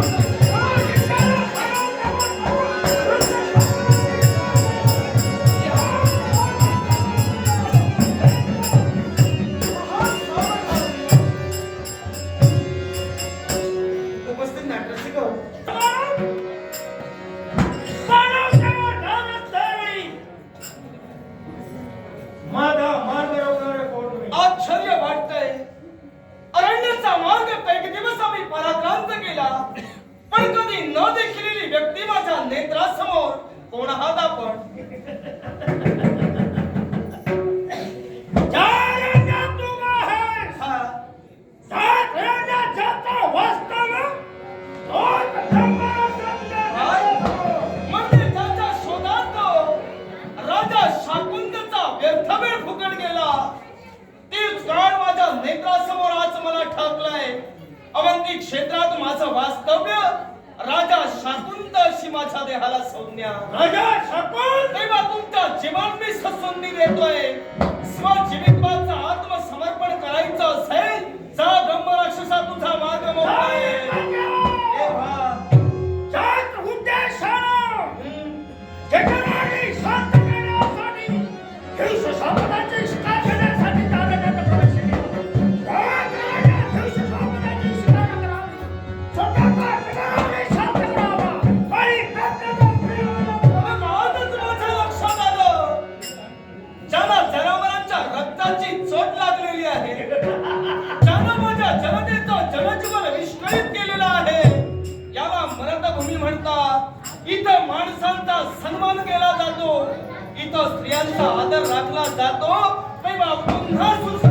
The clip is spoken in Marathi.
Thank you. गेला. तीच काळ माझ्या नेत्रासमोर आज मला ठाकलाय. अवंती क्षेत्रात माझं वास्तव्य राजा शाकुंत अशी माझ्या देहाला संज्ञा राजा शकून! तेव्हा तुमच्या जीवन मी ससुंदी देतोय. स्वजीवित्वाचं ज्यानं माझ्या जनतेचं जनजीवन विस्कळीत केलेलं आहे. याला मरतभूमी म्हणतात. इथं माणसांचा सन्मान केला जातो. इथं स्त्रियांचा आदर राखला जातो. तेव्हा पुन्हा सुसंधी